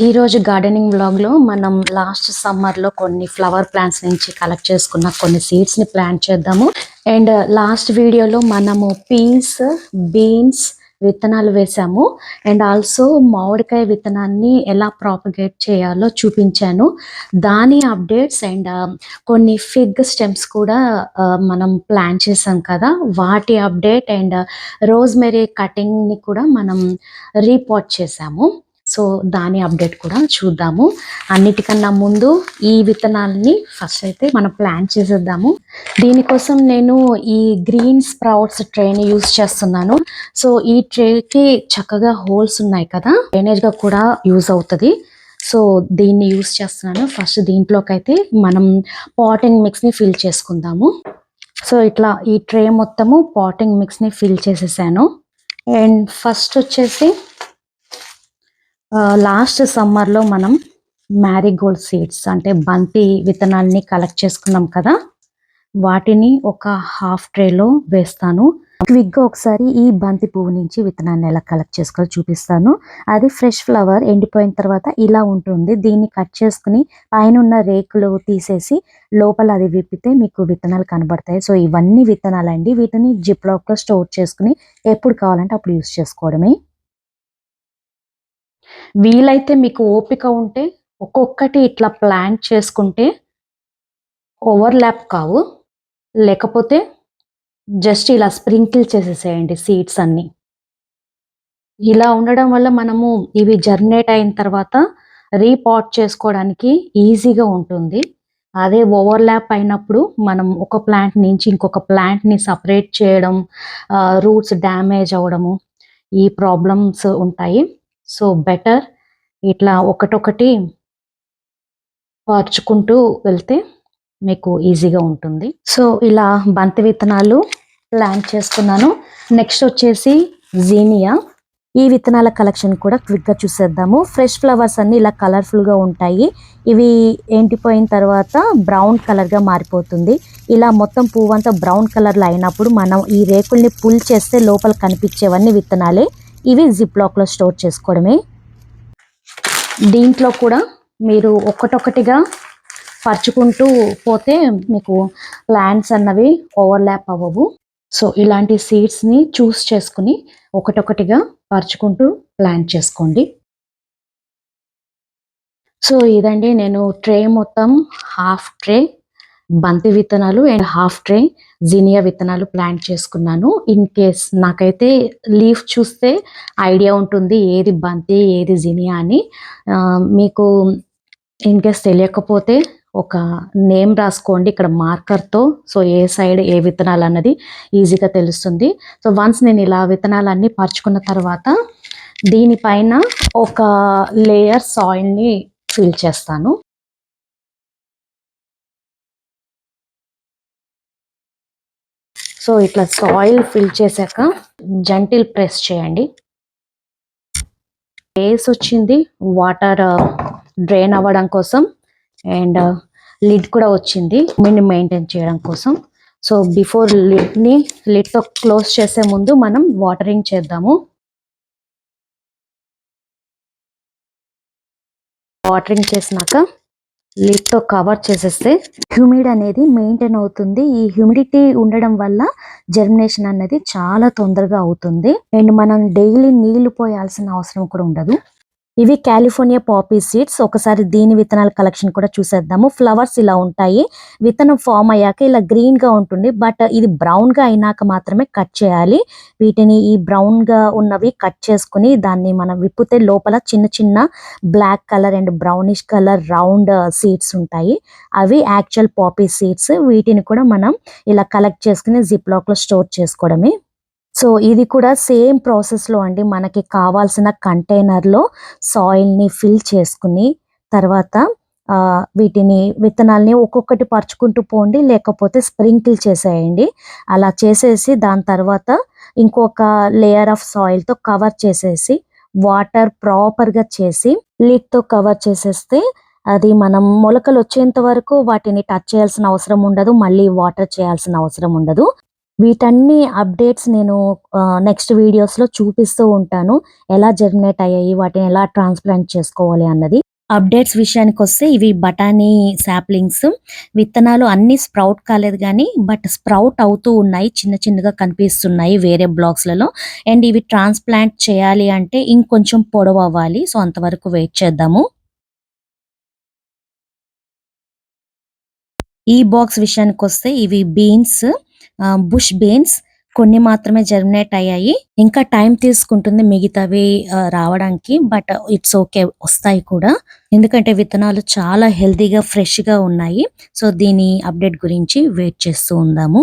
ఈరోజు గార్డెనింగ్ వ్లాగ్లో మనం లాస్ట్ సమ్మర్లో కొన్ని ఫ్లవర్ ప్లాంట్స్ నుంచి కలెక్ట్ చేసుకున్న కొన్ని సీడ్స్ని ప్లాంట్ చేద్దాము. అండ్ లాస్ట్ వీడియోలో మనము పీన్స్ బీన్స్ విత్తనాలు వేసాము. అండ్ ఆల్సో మామిడికాయ విత్తనాన్ని ఎలా ప్రాపగేట్ చేయాలో చూపించాను. దాని అప్డేట్స్ అండ్ కొన్ని ఫిగ్ స్టెమ్స్ కూడా మనం ప్లాన్ చేసాం కదా. వాటి అప్డేట్ అండ్ రోజ్మెరీ కటింగ్ని కూడా మనం రీపోర్ట్ చేసాము. సో దాని అప్డేట్ కూడా చూద్దాము. అన్నిటికన్నా ముందు ఈ విత్తనాలని ఫస్ట్ అయితే మనం ప్లాన్ చేసేద్దాము. దీనికోసం నేను ఈ గ్రీన్ స్ప్రౌట్స్ ట్రేని యూస్ చేస్తున్నాను. సో ఈ ట్రేకి చక్కగా హోల్స్ ఉన్నాయి కదా డ్రైనేజ్గా కూడా యూజ్ అవుతుంది. సో దీన్ని యూస్ చేస్తున్నాను. ఫస్ట్ దీంట్లోకి అయితే మనం పాటింగ్ మిక్స్ని ఫిల్ చేసుకుందాము. సో ఇట్లా ఈ ట్రే మొత్తము పాటింగ్ మిక్స్ని ఫిల్ చేసేసాను. అండ్ ఫస్ట్ వచ్చేసి లాస్ట్ సమ్మర్లో మనం మ్యారీగోల్డ్ సీడ్స్ అంటే బంతి విత్తనాల్ని కలెక్ట్ చేసుకున్నాం కదా. వాటిని ఒక హాఫ్ ట్రేలో వేస్తాను. క్విక్గా ఒకసారి ఈ బంతి పువ్వు నుంచి విత్తనాన్ని ఎలా కలెక్ట్ చేసుకోవాలో చూపిస్తాను. అది ఫ్రెష్ ఫ్లవర్ ఎండిపోయిన తర్వాత ఇలా ఉంటుంది. దీన్ని కట్ చేసుకుని పైన ఉన్న రేకులు తీసేసి లోపల అది విప్పితే మీకు విత్తనాలు కనబడతాయి. సో ఇవన్నీ విత్తనాలు అండి వీటిని జిప్లో స్టోర్ చేసుకుని ఎప్పుడు కావాలంటే అప్పుడు యూస్ చేసుకోవడమే. వీలైతే మీకు ఓపిక ఉంటే ఒక్కొక్కటి ఇట్లా ప్లాంట్ చేసుకుంటే ఓవర్లాప్ కావు. లేకపోతే జస్ట్ ఇలా స్ప్రింకిల్ చేసేసేయండి సీడ్స్ అన్నీ. ఇలా ఉండడం వల్ల మనము ఇవి జర్నేట్ అయిన తర్వాత రీపాట్ చేసుకోవడానికి ఈజీగా ఉంటుంది. అదే ఓవర్లాప్ అయినప్పుడు మనం ఒక ప్లాంట్ నుంచి ఇంకొక ప్లాంట్ని సపరేట్ చేయడం రూట్స్ డ్యామేజ్ అవ్వడము ఈ ప్రాబ్లమ్స్ ఉంటాయి. సో బెటర్ ఇట్లా ఒకటొకటి పార్చుకుంటూ వెళ్తే మీకు ఈజీగా ఉంటుంది. సో ఇలా బంతి విత్తనాలు ప్లాన్ చేసుకున్నాను నెక్స్ట్ వచ్చేసి జీనియా. ఈ విత్తనాల కలెక్షన్ కూడా క్విక్గా చూసేద్దాము. ఫ్రెష్ ఫ్లవర్స్ అన్ని ఇలా కలర్ఫుల్గా ఉంటాయి. ఇవి ఎండిపోయిన తర్వాత బ్రౌన్ కలర్గా మారిపోతుంది. ఇలా మొత్తం పువ్వు అంతా బ్రౌన్ కలర్లో అయినప్పుడు మనం ఈ రేకుల్ని పుల్ చేస్తే లోపల కనిపించేవన్నీ విత్తనాలే. ఇవి జిప్ లాక్లో స్టోర్ చేసుకోవడమే. దీంట్లో కూడా మీరు ఒక్కటొక్కటిగా పరుచుకుంటూ పోతే మీకు ప్లాంట్స్ అన్నవి ఓవర్లాప్ అవ్వవు. సో ఇలాంటి సీడ్స్ని చూస్ చేసుకుని ఒకటొకటిగా పరుచుకుంటూ ప్లాంట్ చేసుకోండి. సో ఇదండి నేను ట్రే మొత్తం హాఫ్ ట్రే బంతి విత్తనాలు అండ్ హాఫ్ ట్రే జీనియా విత్తనాలు ప్లాంట్ చేసుకున్నాను. ఇన్ కేస్ నాకైతే లీఫ్ చూస్తే ఐడియా ఉంటుంది ఏది బంతి ఏది జీనియా అని. మీకు ఇన్ కేస్ తెలియకపోతే ఒక నేమ్ రాసుకోండి ఇక్కడ మార్కర్తో. సో ఏ సైడ్ ఏ విత్తనాలు అన్నది ఈజీగా తెలుస్తుంది. సో వన్స్ నేను ఇలా విత్తనాలన్నీ పరుచుకున్న తర్వాత దీనిపైన ఒక లేయర్ సాయిల్ని ఫిల్ చేస్తాను. సో ఇట్లా సాయిల్ ఫిల్ చేశాక జంటిల్ ప్రెస్ చేయండి. ప్లేస్ వచ్చింది వాటర్ డ్రైన్ uh, అవ్వడం కోసం అండ్ లిడ్ uh, కూడా వచ్చింది మిని మెయింటైన్ చేయడం కోసం. సో బిఫోర్ లిడ్ని లిడ్ క్లోజ్ చేసే ముందు మనం వాటరింగ్ చేద్దాము. వాటరింగ్ చేసినాక లిడ్తో కవర్ చేసేస్తే హ్యూమిడ్ అనేది మెయింటైన్ అవుతుంది. ఈ హ్యూమిడిటీ ఉండడం వల్ల జర్మినేషన్ అనేది చాలా తొందరగా అవుతుంది. అండ్ మనం డైలీ నీళ్ళు పోయాల్సిన అవసరం కూడా ఉండదు. ఇవి కాలిఫోర్నియా పాపీ సీడ్స్. ఒకసారి దీని విత్తనాల కలెక్షన్ కూడా చూసేద్దాము. ఫ్లవర్స్ ఇలా ఉంటాయి. విత్తనం ఫామ్ అయ్యాక ఇలా గ్రీన్గా ఉంటుంది. బట్ ఇది బ్రౌన్గా అయినాక మాత్రమే కట్ చేయాలి. వీటిని ఈ బ్రౌన్గా ఉన్నవి కట్ చేసుకుని దాన్ని మనం విప్పితే లోపల చిన్న చిన్న black colour and brownish colour round seeds ఉంటాయి. అవి యాక్చువల్ పాపీ సీడ్స్. వీటిని కూడా మనం ఇలా కలెక్ట్ చేసుకుని జిప్ లాక్లో స్టోర్ చేసుకోవడమే. సో ఇది కూడా సేమ్ ప్రాసెస్లో అండి. మనకి కావాల్సిన కంటైనర్లో సాయిల్ని ఫిల్ చేసుకుని తర్వాత వీటిని విత్తనాల్ని ఒక్కొక్కటి పరుచుకుంటూ పోండి లేకపోతే స్ప్రింకిల్ చేసేయండి. అలా చేసేసి దాని తర్వాత ఇంకొక లేయర్ ఆఫ్ సాయిల్తో కవర్ చేసేసి వాటర్ ప్రాపర్గా చేసి లిడ్తో కవర్ చేసేస్తే అది మనం మొలకలు వచ్చేంత వరకు వాటిని టచ్ చేయాల్సిన అవసరం ఉండదు మళ్ళీ వాటర్ చేయాల్సిన అవసరం ఉండదు. వీటన్ని అప్డేట్స్ నేను నెక్స్ట్ వీడియోస్‌లో చూపిస్తూ ఉంటాను. ఎలా జర్మినేట్ అయ్యాయి, వాటిని ఎలా ట్రాన్స్‌ప్లాంట్ చేసుకోవాలి అన్నది. అప్డేట్స్ విషయానికి వస్తే ఇవి బఠానీ శాప్లింగ్స్ విత్తనాలు అన్నీ స్ప్రౌట్ కాలేదు కానీ బట్ స్ప్రౌట్ అవుతూ ఉన్నాయి. చిన్న చిన్నగా కనిపిస్తున్నాయి వేరే బ్లాక్స్‌లలో. అండ్ ఇవి ట్రాన్స్‌ప్లాంట్ చేయాలి అంటే ఇంకొంచెం పొడవు అవ్వాలి సో, అంతవరకు వెయిట్ చేద్దాము. ఈ బాక్స్ విషయానికి వస్తే ఇవి బీన్స్ బుష్ బీన్స్ కొన్ని మాత్రమే జర్మినేట్ అయ్యాయి. ఇంకా టైం తీసుకుంటుంది మిగతావి రావడానికి. బట్ ఇట్స్ ఓకే వస్తాయి కూడా. ఎందుకంటే విత్తనాలు చాలా హెల్తీగా, ఫ్రెష్‌గా ఉన్నాయి. సో, దీని అప్డేట్ గురించి వెయిట్ చేస్తూ ఉందాము.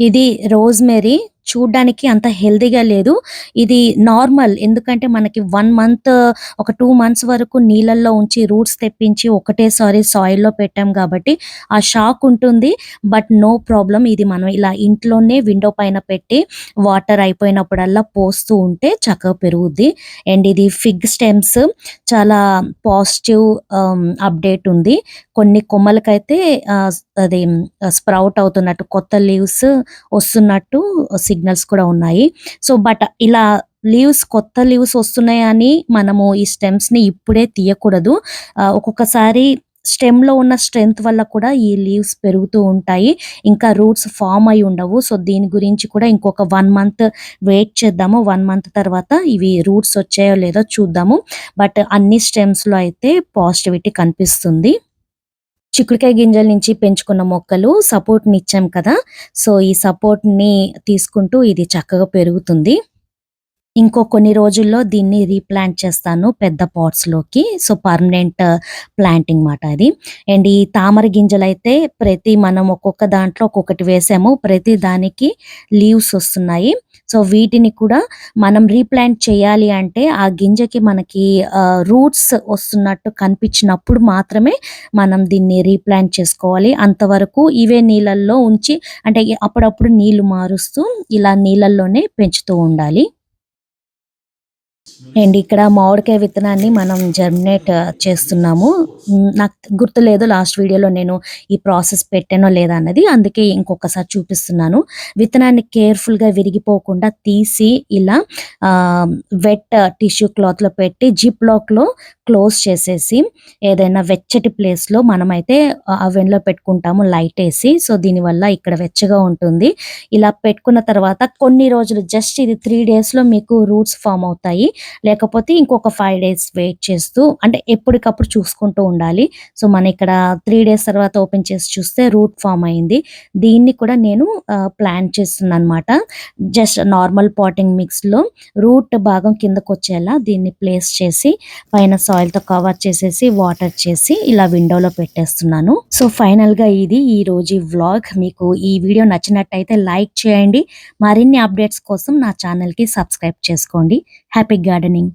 ఇది రోజ్‌మెరీ చూడ్డానికి అంత హెల్దీగా లేదు. ఇది నార్మల్ ఎందుకంటే మనకి వన్ మంత్ ఒక టూ మంత్స్ వరకు నీళ్ళల్లో ఉంచి రూట్స్ తెప్పించి ఒకటేసారి సాయిల్‌లో పెట్టాం కాబట్టి ఆ షాక్ ఉంటుంది. బట్ నో ప్రాబ్లం ఇది మనం ఇలా ఇంట్లోనే విండో పైన పెట్టి వాటర్ అయిపోయినప్పుడల్లా పోస్తూ ఉంటే చక్కగా పెరుగుద్ది. అండ్ ఇది ఫిగ్ స్టెమ్స్ చాలా పాజిటివ్ అప్డేట్ ఉంది. కొన్ని కొమ్మలకైతే అది స్ప్రౌట్ అవుతున్నట్టు కొత్త లీవ్స్ వస్తున్నట్టు సిగ్నల్స్ కూడా ఉన్నాయి. సో, బట్ ఇలా లీవ్స్ కొత్త లీవ్స్ వస్తున్నాయని మనము ఈ స్టెమ్స్‌ని ఇప్పుడే తీయకూడదు. ఒక్కొక్కసారి ఒక్కొక్కసారి స్టెమ్‌లో ఉన్న స్ట్రెంత్ వల్ల కూడా ఈ లీవ్స్ పెరుగుతూ ఉంటాయి. ఇంకా రూట్స్ ఫామ్ అయి ఉండవు. సో, దీని గురించి కూడా ఇంకొక వన్ మంత్ వెయిట్ చేద్దాము. వన్ మంత్ తర్వాత ఇవి రూట్స్ వచ్చాయో లేదో చూద్దాము. బట్ అన్ని స్టెమ్స్‌లో అయితే పాజిటివిటీ కనిపిస్తుంది. చిక్కుడుకాయ గింజల నుంచి పెంచుకున్న మొక్కలు సపోర్ట్‌నిచ్చాం కదా! సో, ఈ సపోర్ట్‌ని తీసుకుంటూ ఇది చక్కగా పెరుగుతుంది. ఇంకో కొన్ని రోజుల్లో దీన్ని రీప్లాంట్ చేస్తాను పెద్ద పాట్స్‌లోకి. సో, పర్మనెంట్ ప్లాంటింగ్ మాట అది. అండ్ ఈ తామర గింజలైతే ప్రతి మనం ఒక్కొక్క దాంట్లో ఒక్కొక్కటి వేసాము. ప్రతి దానికి లీవ్స్ వస్తున్నాయి. సో, వీటిని కూడా మనం రీప్లాంట్ చేయాలి అంటే ఆ గింజకి మనకి రూట్స్ వస్తున్నట్టు కనిపించినప్పుడు మాత్రమే మనం దీన్ని రీప్లాంట్ చేసుకోవాలి. అంతవరకు ఇవే నీళ్ళల్లో ఉంచి అంటే అప్పుడప్పుడు నీళ్ళు మారుస్తూ ఇలా నీళ్ళల్లోనే పెంచుతూ ఉండాలి. అండ్ ఇక్కడ మామిడికాయ విత్తనాన్ని మనం జెర్మినేట్ uh, చేస్తున్నాము. నాకు గుర్తులేదు లాస్ట్ వీడియోలో నేను ఈ ప్రాసెస్ పెట్టానో లేదా అన్నది. అందుకే ఇంకొకసారి చూపిస్తున్నాను. విత్తనాన్ని కేర్‌ఫుల్‌గా విరిగిపోకుండా తీసి ఇలా వెట్ టిష్యూ క్లాత్‌లో పెట్టి జిప్ లాక్‌లో క్లోజ్ చేసేసి ఏదైనా వెచ్చటి ప్లేస్‌లో మనమైతే uh, అవెన్‌లో పెట్టుకుంటాము లైట్ వేసి సో, దీనివల్ల ఇక్కడ వెచ్చగా ఉంటుంది. ఇలా పెట్టుకున్న తర్వాత కొన్ని రోజులు జస్ట్ ఇది త్రీ డేస్‌లో మీకు రూట్స్ ఫార్మ్ అవుతాయి. లేకపోతే ఇంకొక ఫైవ్ డేస్ వెయిట్ చేస్తూ అంటే ఎప్పటికప్పుడు చూసుకుంటూ ఉండాలి. సో, మనం ఇక్కడ త్రీ డేస్ తర్వాత ఓపెన్ చేసి చూస్తే రూట్ ఫార్మ్ అయింది. దీన్ని కూడా నేను ప్లాన్ చేస్తున్నాను అనమాట జస్ట్ నార్మల్ పాటింగ్ మిక్స్‌లో రూట్ భాగం కిందకొచ్చేలా దీన్ని ప్లేస్ చేసి పైన సాయిల్‌తో కవర్ చేసేసి వాటర్ చేసి ఇలా విండోలో పెట్టేస్తున్నాను. సో, ఫైనల్‌గా ఇది ఈరోజు వ్లాగ్. మీకు ఈ వీడియో నచ్చినట్టయితే లైక్ చేయండి. మరిన్ని అప్డేట్స్ కోసం నా ఛానల్కి సబ్స్క్రైబ్ చేసుకోండి. Happy gardening.